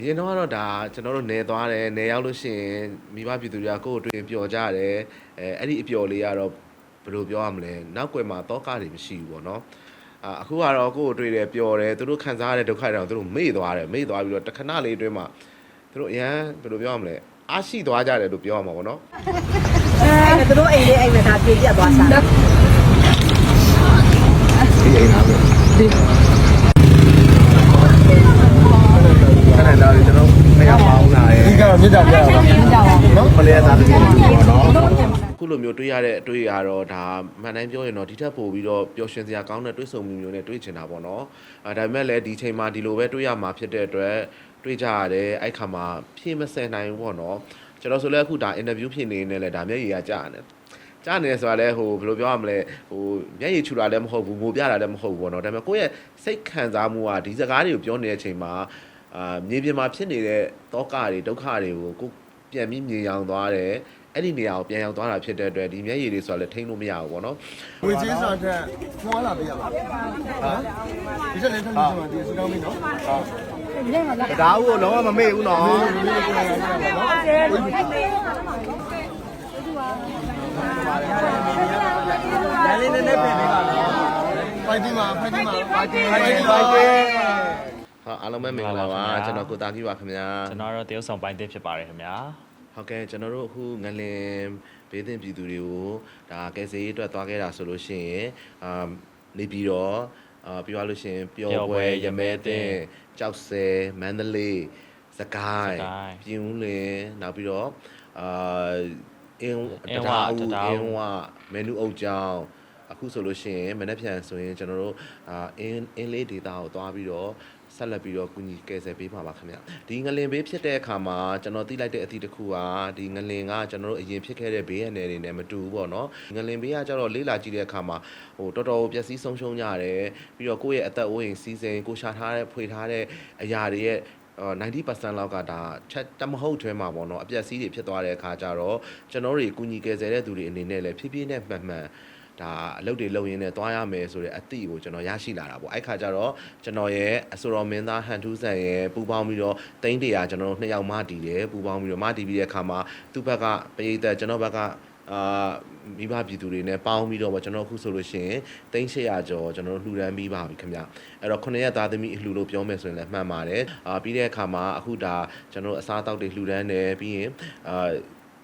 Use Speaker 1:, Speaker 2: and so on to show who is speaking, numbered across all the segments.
Speaker 1: အရင်တော့ကတော့ဒါကျွန်တော်တို့နေသွားတယ်နေရောက်လို့ရှိရင်မိဘပြည်သူတွေကကိုယ့်ကိုတွေ့ရင်ပျော်ကြတယ်အဲအဲ့ဒီအပျော်လေးကတော့ဘယ်လိုပြောရမလဲနောက်ွယ်မှာတောကတွေမရှိဘူးပေါ့နော်အာအခုကတော့ကိုယ့်ကိုတွေ့တယ်ပျော်တယ်သူတို့ခံစားရတဲ့ဒုက္ခတွေတော့သူတို့မေ့သွားတယ်မေ့သွားပြီးတော့တစ်ခဏလေးအတွင်းမှာသူတို့အရန်ဘယ်လိုပြောရမလဲအားရှိသွားကြတယ်လို့ပြောရမှာပေါ့နော်
Speaker 2: အဲသူတို့အိမ်လေးအိမ်နဲ့ဒါပြေပြတ်သွားစား
Speaker 1: ဒီအိမ်သားပဲ ခဏလာကျွန်တော်မရပါဘူးလား
Speaker 3: ဒီကတော့မြစ်တာပြရတာနော်
Speaker 1: မလေးသားတကယ်ပေါ့နော်ခုလိုမျိုးတွေးရတဲ့အတွေ့ရတော့ဒါမှန်တိုင်းပြောရင်တော့ဒီထက်ပိုပြီးတော့ပျော်ရွှင်စရာကောင်းတဲ့တွေးဆုံမှုမျိုးနဲ့တွေးချင်တာပေါ့နော်အဲဒါပေမဲ့လည်းဒီချိန်မှာဒီလိုပဲတွေးရမှာဖြစ်တဲ့အတွက်တွေးကြရတယ်အဲ့ခါမှာဖြည့်မစင်နိုင်ဘူးပေါ့နော်ကျွန်တော်ဆိုလည်းအခုဒါအင်တာဗျူးဖြစ်နေနေလဲဒါမျက်ရည်ကကြာနေကြားနေဆိုတာလဲဟိုဘယ်လိုပြောရမလဲဟိုမျက်ရည်ချူတာလည်းမဟုတ်ဘူးငိုပြတာလည်းမဟုတ်ဘူးပေါ့နော်ဒါပေမဲ့ကိုယ့်ရဲ့စိတ်ခံစားမှုကဒီစကားတွေကိုပြောနေတဲ့အချိန်မှာ အာမြေပြင်မှာဖြစ်နေတဲ့တောကတွေဒုက္ခတွေကိုကိုပြန်ပြီးမြင်အောင်သွားတယ်အဲ့ဒီနေရာကိုပြန်ရောက်သွားတာဖြစ်တဲ့အတွက်ဒီမျက်ရည်တွေဆိုတာလည်းထိန်းလို့မရဘူးပေါ့နော်
Speaker 3: ငွေချင်းစာတက်ဖွာလာပေးရပါဟာဒီချက်လေးထပ်လို့ဆိုတော့ဒီစတောင်းမင်းနော်ဟုတ်
Speaker 1: ဒါကိုလုံးဝမမေ့ဘူးနော်
Speaker 3: ဒီလိုကိုရရပါနော်ဒါလေးနည်းနည်းပြင်ပေးပါနော်ဖိုက်တီမှာဖိုက်တီမှာဖိုက်တီဖိုက်တီ ဖိုက်တီ
Speaker 1: ဟာအားလုံးပဲမင်္ဂလာပါကျွန်တော်ကိုတာကြီးပါခင်ဗျာ
Speaker 4: ကျွန်တော်တော့တရုတ်ဆောင်ပိုင်းသစ်ဖြစ်ပါတယ်ခင်ဗျာ
Speaker 1: ဟုတ်ကဲ့ကျွန်တော်တို့အခုငလင်ဘေးသင်ပြည်သူတွေကိုဒါကယ်ဆယ်ရေးအတွက်သွားခဲ့တာဆိုလို့ရှိရင်အာနေပြီးတော့အာပြောရလို့ရှိရင်ပျော်ပွဲရမဲတင်ကြောက်စဲမန္တလေးစကိုင်းပြင်းဦးလင်းနောက်ပြီးတော့အာအင်းတတားဦးအင်းဝမနူအုပ်ကျောင်းအခုဆိုလို့ရှိရင်မနေ့ပြန်ဆိုရင်ကျွန်တော်တို့အာအင်းအင်းလေးဒေတာကိုသွားပြီးတော့ ဆက်လက်ပြီးတော့ကုညီကယ်ဆယ်ပေးမှာပါခင်ဗျဒီငလင်ဘေးဖြစ်တဲ့အခါမှာကျွန်တော်သိလိုက်တဲ့အသည့်တစ်ခုကဒီငလင်ကကျွန်တော်တို့အရင်ဖြစ်ခဲ့တဲ့ဘေးရန်နယ်တွေနဲ့မတူဘူးပေါ့နော်ငလင်ဘေးကကျတော့လေးလာကြည့်တဲ့အခါမှာဟိုတော်တော်ပျက်စီးဆုံးရှုံးကြတယ်ပြီးတော့ကိုယ့်ရဲ့အသက်အိုးအိမ်စီးစိမ်ကိုရှာထားတဲ့ဖွေထားတဲ့အရာတွေရဲ့အော်90%လောက်ကဒါချက်တမဟုတ်ထွဲမှာပေါ့နော်အပျက်စီးတွေဖြစ်သွားတဲ့အခါကျတော့ကျွန်တော်တို့ကုညီကယ်ဆယ်တဲ့သူတွေအနေနဲ့လည်းဖြည်းဖြည်းနဲ့မှန်မှန် ဒါအလုပ်တွေလုပ်ရင်းနဲ့သွားရမယ်ဆိုတဲ့အသည့်ကိုကျွန်တော်ရရှိလာတာပေါ့အဲ့ခါကျတော့ကျွန်တော်ရဲ့အဆိုတော်မင်းသားဟန်ထူးဆန်ရဲ့ပူပေါင်းပြီးတော့တိန်းတရာကျွန်တော်တို့နှစ်ယောက်မတည်တယ်ပူပေါင်းပြီးတော့မတည်ပြီးတဲ့အခါမှာသူ့ဘက်ကပရိသတ်ကျွန်တော်ဘက်ကအာမိဘပြည်သူတွေနဲ့ပေါင်းပြီးတော့ပေါ့ကျွန်တော်အခုဆိုလို့ရှိရင်3800ကျော်ကျွန်တော်တို့လှူဒန်းပြီးပါပြီခင်ဗျအဲ့တော့9ရက်သားသမီးအလှူလို့ပြောမယ်ဆိုရင်လည်းမှန်ပါတယ်အာပြီးတဲ့အခါမှာအခုဒါကျွန်တော်တို့အစားအသောက်တွေလှူဒန်းတယ်ပြီးရင်အာ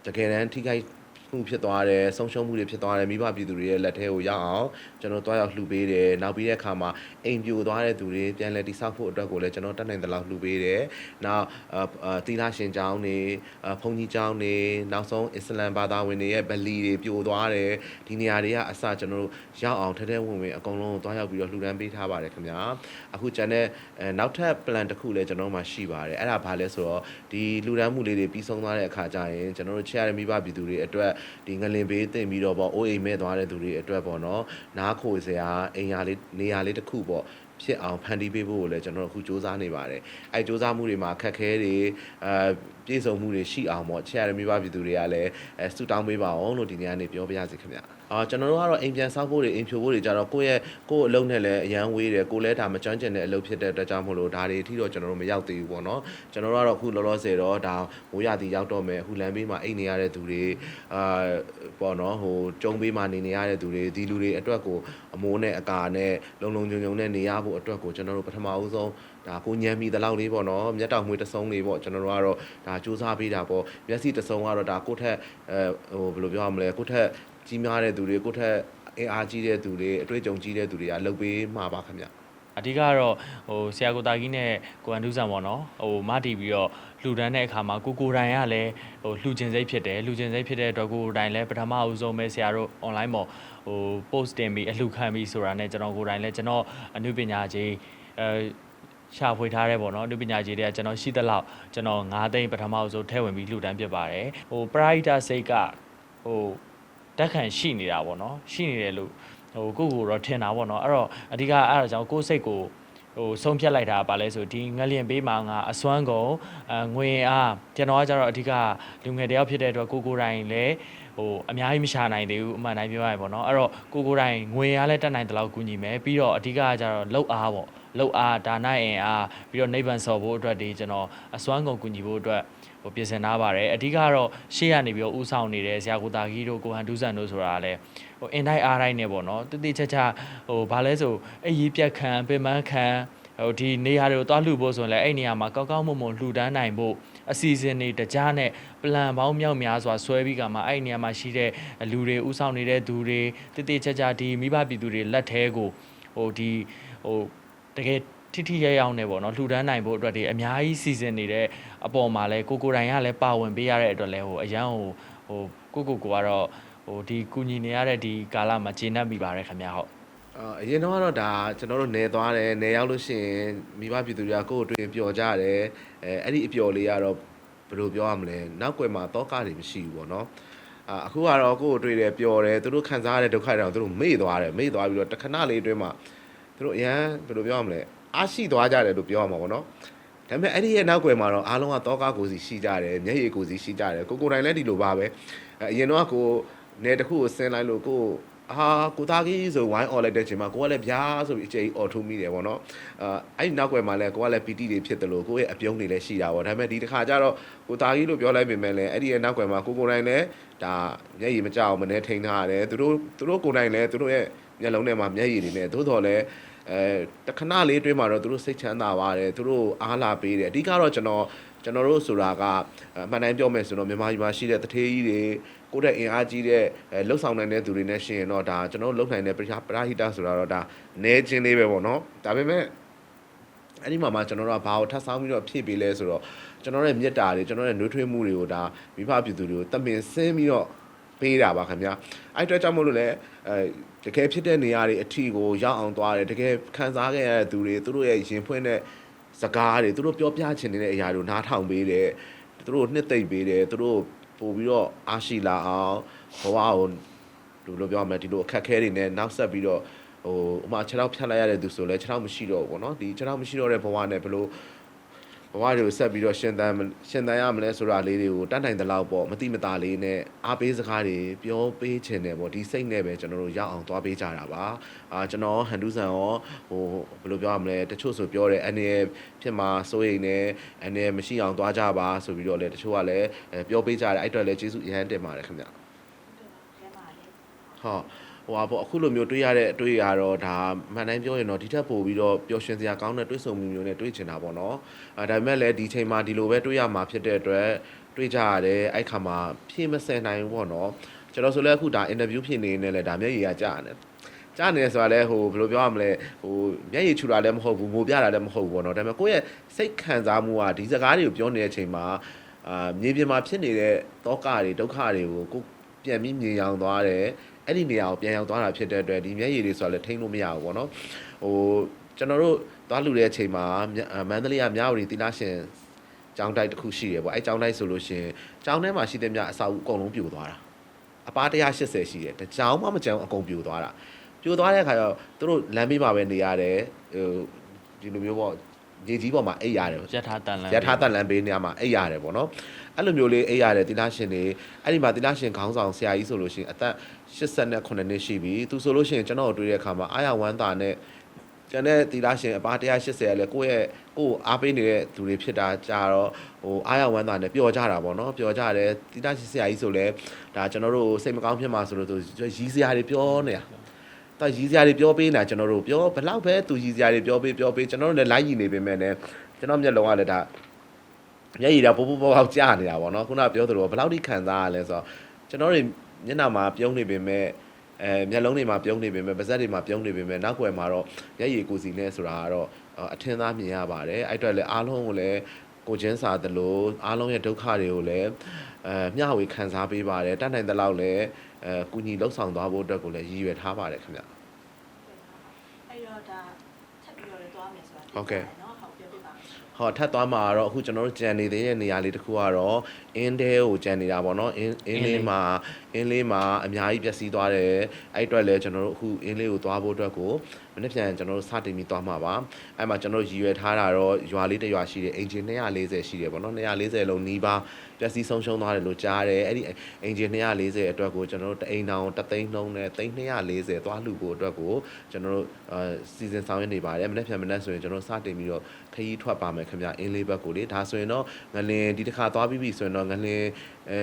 Speaker 1: တကယ်တမ်းထိခိုက် မှုဖြစ်သွားတယ်ဆုံးရှုံးမှုတွေဖြစ်သွားတယ်မိဘပြည်သူတွေရဲ့လက်ထဲကိုရောက်အောင်ကျွန်တော်တွားရောက်လှူပေးတယ်နောက်ပြီးတဲ့အခါမှာအိမ်ပြိုသွားတဲ့သူတွေပြန်လည်တိဆောက်ဖို့အတွက်ကိုလည်းကျွန်တော်တက်နိုင်တဲ့လောက်လှူပေးတယ်နောက်အာသီလရှင်ကျောင်းတွေအာဘုန်းကြီးကျောင်းတွေနောက်ဆုံးအစ္စလမ်ဘာသာဝင်တွေရဲ့ဗလီတွေပြိုသွားတယ်ဒီနေရာတွေကအစကျွန်တော်တို့ရောက်အောင်ထဲထဲဝင်ဝင်အကုန်လုံးကိုတွားရောက်ပြီးတော့လှူဒန်းပေးထားပါတယ်ခင်ဗျာအခုကျန်တဲ့အဲနောက်ထပ် plan တစ်ခုလည်းကျွန်တော်တို့မှာရှိပါတယ်အဲ့ဒါဘာလဲဆိုတော့ဒီလှူဒန်းမှုလေးတွေပြီးဆုံးသွားတဲ့အခါကျရင်ကျွန်တော်တို့ချရတဲ့မိဘပြည်သူတွေအတွက်ဒီငလင်ဘေးတင်ပြီးတော့ပေါ့အိုးအိမ်မဲ့သွားတဲ့သူတွေအတွက်ပေါ့နော်နားခိုစရာအိမ်ယာလေးနေရာလေးတစ်ခုပေါ့ဖြစ်အောင်ဖန်တီးပေးဖို့ကိုလည်းကျွန်တော်တို့အခုစူးစမ်းနေပါတယ်အဲစူးစမ်းမှုတွေမှာအခက်အခဲတွေအဲပြည့်စုံမှုတွေရှိအောင်ပေါ့ချရတဲ့မိဘပြည်သူတွေကလည်းအဲစူတောင်းပေးပါအောင်လို့ဒီနေ့ကနေပြောပြရစီခင်ဗျအာကျွန်တော်တို့ကတော့အိမ်ပြန်ဆောက်ဖို့တွေအိမ်ဖြိုဖို့တွေကြတော့ကိုယ့်ရဲ့ကိုယ့်အလုပ်နဲ့လည်းအရန်ဝေးတယ်ကိုယ်လည်းဒါမကျွမ်းကျင်တဲ့အလုပ်ဖြစ်တဲ့အတွက်ကြောင့်မို့လို့ဒါတွေအထိတော့ကျွန်တော်တို့မရောက်သေးဘူးပေါ့နော်ကျွန်တော်တို့ကတော့အခုလောလောဆယ်တော့ဒါမိုးရသည်ရောက်တော့မယ်အခုလမ်းဘေးမှာအိတ်နေရတဲ့သူတွေအာပေါ့နော်ဟိုကျုံဘေးမှာနေနေရတဲ့သူတွေဒီလူတွေအတွက်ကိုအမိုးနဲ့အကာနဲ့လုံလုံခြုံခြုံနဲ့နေရဖို့အတွက်ကိုကျွန်တော်တို့ပထမဦးဆုံးဒါကိုညံမိတဲ့လောက်လေးပေါ့နော်မျက်တောင်မွေးတစ်စုံလေးပေါ့ကျွန်တော်တို့ကတော့ဒါစူးစမ်းပေးတာပေါ့မျက်စိတစ်စုံကတော့ဒါကိုယ့်ထက်အဲဟိုဘယ်လိုပြောရမလဲကိုယ့်ထက် ကြီးမားတဲ့သူတွေကိုယ့်ထက်အင်အားကြီးတဲ့သူတွေအတွေ့အကြုံကြီးတဲ့သူတွေကလှုပ်ပေးမှာပါခင်ဗျ
Speaker 4: အဓိကတော့ဟိုဆရာကိုတာကြီးနဲ့ကိုအန်ဒူဆန်ပေါ့နော်ဟိုမတီးပြီးတော့လှူဒန်းတဲ့အခါမှာကိုကိုတိုင်ကလည်းဟိုလှူခြင်းစိတ်ဖြစ်တယ်လှူခြင်းစိတ်ဖြစ်တဲ့အတွက်ကိုကိုတိုင်လည်းပထမအဦးဆုံးပဲဆရာတို့ online ပေါ်ဟို post တင်ပြီးအလှူခံပြီးဆိုတာနဲ့ကျွန်တော်ကိုတိုင်လည်းကျွန်တော်အနုပညာကြီးအဲရှာဖွေထားတဲ့ပေါ့နော်အနုပညာကြီးတွေကကျွန်တော်ရှိသလောက်ကျွန်တော်9သိန်းပထမအဦးဆုံးထည့်ဝင်ပြီးလှူဒန်းဖြစ်ပါတယ်ဟိုပရိုက်တာစိတ်ကဟို တက်ခံရှိနေတာပေါ့နော်ရှိနေတယ်လို့ဟိုကိုယ့်ကိုယ်တော့ထင်တာပေါ့နော်အဲ့တော့အဓိကအဲ့ဒါကြောင့်ကိုယ့်စိတ်ကိုဟိုဆုံးဖြတ်လိုက်တာပါလဲဆိုဒီငလျင်ပေးမှာငါအစွမ်းကုန်အငွေအားကျွန်တော်ကကြတော့အဓိကလူငယ်တယောက်ဖြစ်တဲ့အတွက်ကိုကိုယ်တိုင်လည်းဟိုအများကြီးမရှာနိုင်သေးဘူးအမှန်တိုင်းပြောရရင်ပေါ့နော်အဲ့တော့ကိုကိုယ်တိုင်ငွေအားလည်းတက်နိုင်တဲ့လောက်ကူညီမယ်ပြီးတော့အဓိကကကြတော့လောက်အားပေါ့ လောက်အားဒါနအင်အားပြီးတော့နိဗ္ဗာန်ဆော်ဖို့အတွက်ဒီကျွန်တော်အစွမ်းကုန်ကူညီဖို့အတွက်ဟိုပြင်ဆင်ထားပါတယ်အဓိကတော့ရှေ့ကနေပြီးတော့ဥဆောင်နေတဲ့ဆရာကိုတာကြီးတို့ကိုဟန်ဒူးဆန်တို့ဆိုတာကလည်းဟိုအင်တိုင်းအားတိုင်းနဲ့ပေါ့နော်တိတိကျကျဟိုဘာလဲဆိုအရေးပြက်ခံပင်ပန်းခံဟိုဒီနေရာတွေကိုတွားလှူဖို့ဆိုရင်လည်းအဲ့နေရာမှာကောက်ကောက်မွန်မွန်လှူဒန်းနိုင်ဖို့အစီအစဉ်တွေတကြားနဲ့ပလန်ပေါင်းမြောက်များစွာဆွဲပြီးကမှအဲ့ဒီနေရာမှာရှိတဲ့လူတွေဥဆောင်နေတဲ့သူတွေတိတိကျကျဒီမိဘပြည်သူတွေလက်ထဲကိုဟိုဒီဟို တကယ်ထိထိရရောက်နေပေါ့နော်လှူဒန်းနိုင်ဖို့အတွက်ဒီအများကြီးစီစဉ်နေတဲ့အပေါ်မှာလဲကိုကိုတိုင်ကလည်းပါဝင်ပေးရတဲ့အတွက်လဲဟိုအရန်ဟိုဟိုကိုကိုကိုကတော့ဟိုဒီကူညီနေရတဲ့ဒီကာလမှာကျေနပ်မိပါတယ်ခင်ဗျာဟုတ်
Speaker 1: အာအရင်တော့ကတော့ဒါကျွန်တော်တို့နေသွားတယ်နေရောက်လို့ရှိရင်မိဘပြည်သူတွေကကိုယ့်ကိုတွေ့ရင်ပျော်ကြတယ်အဲအဲ့ဒီအပျော်လေးကတော့ဘယ်လိုပြောရမလဲနောက်ွယ်မှာတောကတွေမရှိဘူးပေါ့နော်အာအခုကတော့ကိုယ့်ကိုတွေ့တယ်ပျော်တယ်သူတို့ခံစားရတဲ့ဒုက္ခတွေတော့သူတို့မေ့သွားတယ်မေ့သွားပြီးတော့တခဏလေးအတွင်းမှာ သူတို့အရန်ဘယ်လိုပြောရမလဲအားရှိသွားကြတယ်လို့ပြောရမှာပေါ့နော်ဒါပေမဲ့အဲ့ဒီရဲ့နောက်ွယ်မှာတော့အားလုံးကတောကကိုစီရှိကြတယ်မျက်ရည်ကိုစီရှိကြတယ်ကိုကိုယ်တိုင်လည်းဒီလိုပါပဲအဲအရင်တော့ကကိုနေတစ်ခုကိုဆင်းလိုက်လို့ကိုအာကိုသားကြီးဆိုဝိုင်းអော်လိုက်တဲ့ချိန်မှာကိုကလည်းဗျာဆိုပြီးအချိန်អော်ထုံးမိတယ်ဗောနော်အာအဲ့ဒီနောက်ွယ်မှာလည်းကိုကလည်းပီတိတွေဖြစ်တယ်လို့ကိုရဲ့အပြုံးတွေလည်းရှိတာဗောဒါပေမဲ့ဒီတစ်ခါကျတော့ကိုသားကြီးလို့ပြောလိုက်ပေမဲ့လည်းအဲ့ဒီရဲ့နောက်ွယ်မှာကိုကိုယ်တိုင်လည်းဒါမျက်ရည်မကြောက်မနဲ့ထိန်းထားရတယ်သူတို့သူတို့ကိုယ်တိုင်လည်းသူတို့ရဲ့ မျက်လုံးထဲမှာမျက်ရည်တွေနဲ့သို့တော်လည်းအဲတခဏလေးအတွင်းမှာတော့သူတို့စိတ်ချမ်းသာပါတယ်သူတို့အားလာပေးတယ်အဓိကတော့ကျွန်တော်ကျွန်တော်တို့ဆိုတာကအမှန်တိုင်းပြောမယ်ဆိုတော့မြန်မာပြည်မှာရှိတဲ့တထေးကြီးတွေကိုယ့်တဲ့အင်အားကြီးတဲ့အဲလှုပ်ဆောင်နိုင်တဲ့သူတွေနဲ့ရှင်ရင်တော့ဒါကျွန်တော်တို့လှုပ်နိုင်တဲ့ပရာပရာဟိတဆိုတာတော့ဒါနဲချင်းလေးပဲပေါ့နော်ဒါပေမဲ့အဲ့ဒီမှာမှကျွန်တော်တို့ကဘာကိုထပ်ဆောင်ပြီးတော့ဖြည့်ပေးလဲဆိုတော့ကျွန်တော်ရဲ့မြတ်တာတွေကျွန်တော်ရဲ့နှွေးထွေးမှုတွေကိုဒါမိဘပြည်သူတွေကိုတမင်ဆင်းပြီးတော့ ပေးတာပါခင်ဗျာအဲ့အတွက်ကြောင့်မို့လို့လည်းအဲတကယ်ဖြစ်တဲ့နေရာတွေအထီကိုရောက်အောင်သွားတယ်တကယ်ခံစားခဲ့ရတဲ့သူတွေသူတို့ရဲ့ရင်ဖွင့်တဲ့စကားတွေသူတို့ပြောပြချင်နေတဲ့အရာတွေကိုနားထောင်ပေးတယ်သူတို့နှစ်သိမ့်ပေးတယ်သူတို့ပို့ပြီးတော့အားရှိလာအောင်ဘဝကိုလူလိုပြောရမယ်ဒီလိုအခက်အခဲတွေနဲ့နောက်ဆက်ပြီးတော့ဟိုဥမာခြေထောက်ဖြတ်လိုက်ရတဲ့သူဆိုလဲခြေထောက်မရှိတော့ဘူးပေါ့နော်ဒီခြေထောက်မရှိတော့တဲ့ဘဝနဲ့ဘယ်လိုဘ ဝတွေကိုဆက်ပြီးတော့ရှင်သန်မရှင်သန်ရမလဲဆိုတာလေးတွေကိုတတ်နိုင်တဲ့လောက်ပေါ့မတိမတာလေးနဲ့အားပေးစကားတွေပြောပေးခြင်းတယ်ပေါ့ဒီစိတ်နဲ့ပဲကျွန်တော်တို့ရောက်အောင်သွားပေးကြတာပါအာကျွန်တော်ဟန်ဒူးဆန်ရောဟိုဘယ်လိုပြောရမလဲတချို့ဆိုပြောတယ်အနေနဲ့ဖြစ်မှာစိုးရိမ်နေအနေနဲ့မရှိအောင်သွားကြပါဆိုပြီးတော့လေတချို့ကလည်းအဲပြောပေးကြတယ်အဲ့အတွက်လည်းကျေးဇူးအရန်တင်ပါတယ်ခင်ဗျဟုတ် ဟိုပါပေါ့အခုလိုမျိုးတွေးရတဲ့အတွေးရတော့ဒါမှန်တိုင်းပြောရင်တော့ဒီထက်ပိုပြီးတော့ပျော်ရွှင်စရာကောင်းတဲ့တွေးဆုံမှုမျိုးနဲ့တွေးချင်တာပေါ့နော်အဲဒါပေမဲ့လည်းဒီချိန်မှာဒီလိုပဲတွေးရမှာဖြစ်တဲ့အတွက်တွေးကြရတယ်အဲ့ခါမှာဖြည့်မစင်နိုင်ဘူးပေါ့နော်ကျွန်တော်ဆိုလည်းအခုဒါအင်တာဗျူးဖြစ်နေနေလဲဒါမျက်ရည်ကကြာနေကြားနေတယ်ဆိုတာလဲဟိုဘယ်လိုပြောရမလဲဟိုမျက်ရည်ချူတာလည်းမဟုတ်ဘူးငိုပြတာလည်းမဟုတ်ဘူးပေါ့နော်ဒါပေမဲ့ကိုယ့်ရဲ့စိတ်ခံစားမှုကဒီစကားတွေကိုပြောနေတဲ့အချိန်မှာအာမြေပြင်မှာဖြစ်နေတဲ့တောကတွေဒုက္ခတွေကိုကိုယ်ပြန်ပြီးမြင်အောင်သွားတယ် အဲ့ဒီနေရာကိုပြန်ရောက်သွားတာဖြစ်တဲ့အတွက်ဒီမျက်ရည်တွေဆိုတော့လည်းထိန်းလို့မရဘူးပေါ့နော်ဟိုကျွန်တော်တို့သွားလူတဲ့အချိန်မှာမြအာမန္တလေးကမြဝတီသီလရှင်ကျောင်းတိုက်တစ်ခုရှိတယ်ပေါ့အဲ့ကျောင်းတိုက်ဆိုလို့ရှိရင်ကျောင်းထဲမှာရှိတဲ့မြအစာအုပ်အကုန်လုံးပြိုသွားတာအပား180ရှိတယ်တကျောင်းမှမကျောင်းအကုန်ပြိုသွားတာပြိုသွားတဲ့အခါကျတော့သူတို့လမ်းဘေးမှာပဲနေရတယ်ဟိုဒီလိုမျိုးပေါ့ ရေကြီးပေါ်မှာအိပ်ရတယ်
Speaker 4: ရထားတန်လန်း
Speaker 1: ရထားတက်လန်ဘေးနေရာမှာအိပ်ရတယ်ပေါ့နော်အဲ့လိုမျိုးလေးအိပ်ရတယ်တိလာရှင်တွေအဲ့ဒီမှာတိလာရှင်ခေါင်းဆောင်ဆရာကြီးဆိုလို့ရှိရင်အသက်89နှစ်ရှိပြီသူဆိုလို့ရှိရင်ကျွန်တော်တို့တွေ့တဲ့အခါမှာအာရဝမ်းတာနဲ့ကျန်တဲ့တိလာရှင်အပါ180ရလဲကိုယ့်ရဲ့ကိုယ်အားပေးနေတဲ့သူတွေဖြစ်တာကြာတော့ဟိုအာရဝမ်းတာနဲ့ပျော်ကြတာပေါ့နော်ပျော်ကြတယ်တိလာရှင်ဆရာကြီးဆိုလဲဒါကျွန်တော်တို့စိတ်မကောင်းဖြစ်မှာဆိုလို့သူရီးစရာတွေပြောနေတာ တော့ရည်စရာတွေပြောပေးနေတာကျွန်တော်တို့ပြောဘလောက်ပဲသူရည်စရာတွေပြောပေးပြောပေးကျွန်တော်တို့လည်းလိုက်ရည်နေပေမဲ့လည်းကျွန်တော်မျက်လုံးကလည်းဒါမျက်ရည်တော့ပိုးပိုးပေါက်ပေါက်ကြာနေတာပေါ့နော်ခုနကပြောသလိုဘလောက်ထိခံစားရလဲဆိုတော့ကျွန်တော်တို့မျက်နှာမှာပြုံးနေပေမဲ့အဲမျက်လုံးတွေမှာပြုံးနေပေမဲ့ပါးစပ်တွေမှာပြုံးနေပေမဲ့နောက်ွယ်မှာတော့မျက်ရည်ကိုစီနဲ့ဆိုတာကတော့အထင်သားမြင်ရပါတယ်အဲ့အတွက်လည်းအားလုံးကိုလည်းကိုချင်းစာသလိုအားလုံးရဲ့ဒုက္ခတွေကိုလည်းအဲမျှဝေခံစားပေးပါတယ်တတ်နိုင်တဲ့လောက်လည်း အဲကုညီလှုပ်ဆောင်သွားဖို့အတွက်ကိုလည်းရည်ရွယ်ထားပါတယ်ခင်ဗျ
Speaker 2: အဲ့တော့ဒါထပ်ပြီးတော့လည်းသွားမယ်ဆိုတာ
Speaker 1: ဟုတ်ကဲ့
Speaker 2: နော်ဟုတ်ပြောပြပါမယ်
Speaker 1: ဟောထပ်သွားမှာတော့အခုကျွန်တော်တို့ကြံနေသေးတဲ့နေရာလေးတစ်ခုကတော့အင်းတဲကိုကြံနေတာပေါ့နော်အင်းအင်းလေးမှာအင်းလေးမှာအများကြီးပျက်စီးသွားတယ်အဲ့အတွက်လည်းကျွန်တော်တို့အခုအင်းလေးကိုသွားဖို့အတွက်ကို မနေ့ပြန်ကျွန်တော်တို့စတင်ပြီးသွားမှာပါအဲ့မှာကျွန်တော်တို့ရည်ရွယ်ထားတာတော့ရွာလေးတစ်ရွာရှိတယ်အင်ဂျင်240ရှိတယ်ပေါ့နော်240လုံးနီးပါးပျက်စီးဆုံးရှုံးသွားတယ်လို့ကြားတယ်အဲ့ဒီအင်ဂျင်240အတွက်ကိုကျွန်တော်တို့တအိမ်တောင်တသိန်းနှုံးနဲ့သိန်း240သွားလှူဖို့အတွက်ကိုကျွန်တော်တို့အာစီစဉ်ဆောင်ရွက်နေပါတယ်မနေ့ပြန်မနေ့ဆိုရင်ကျွန်တော်စတင်ပြီးတော့ခရီးထွက်ပါမယ်ခင်ဗျအင်းလေးဘက်ကိုလေဒါဆိုရင်တော့ငလင်ဒီတစ်ခါသွားပြီးပြီဆိုရင်တော့ငလင်အဲ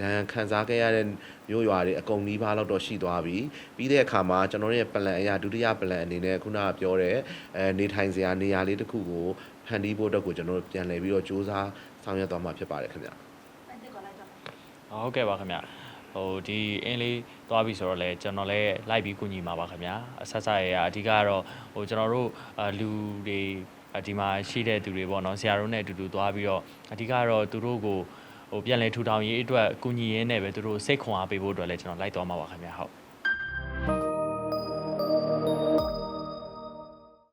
Speaker 1: ဒဏ်ခံစားခဲ့ရတဲ့မျိုးရွာတွေအကုန်နီးပါးလောက်တော့ရှိသွားပြီပြီးတဲ့အခါမှာကျွန်တော်တို့ရဲ့ plan အရာဒုတိယ plan အနေနဲ့ခုနကပြောတဲ့အဲနေထိုင်စရာနေရာလေးတစ်ခုကိုဖန်တီးဖို့အတွက်ကိုကျွန်တော်တို့ပြန်လည်ပြီးတော့စူးစမ်းဆောင်ရွက်သွားမှာဖြစ်ပါတယ်ခင်ဗျ
Speaker 4: ဟုတ်ကဲ့ပါခင်ဗျဟိုဒီအင်းလေးသွားပြီဆိုတော့လေကျွန်တော်လည်းလိုက်ပြီးကူညီမှာပါခင်ဗျာအဆက်ဆက်ရအဓိကကတော့ဟိုကျွန်တော်တို့အာလူတွေအဒီမှာရှိတဲ့သူတွေပေါ့နော်ဆရာတို့နဲ့အတူတူသွားပြီးတော့အဓိကကတော့သူတို့ကို ဟိုပြန်လဲထူထောင်ရေးအတွက်ကူညီရင်းနဲ့ပဲသူတို့စိတ်ခွန်အားပေးဖို့အတွက်လည်းကျွန်တော်လိုက်သွားမှာပါခင်ဗျာဟုတ်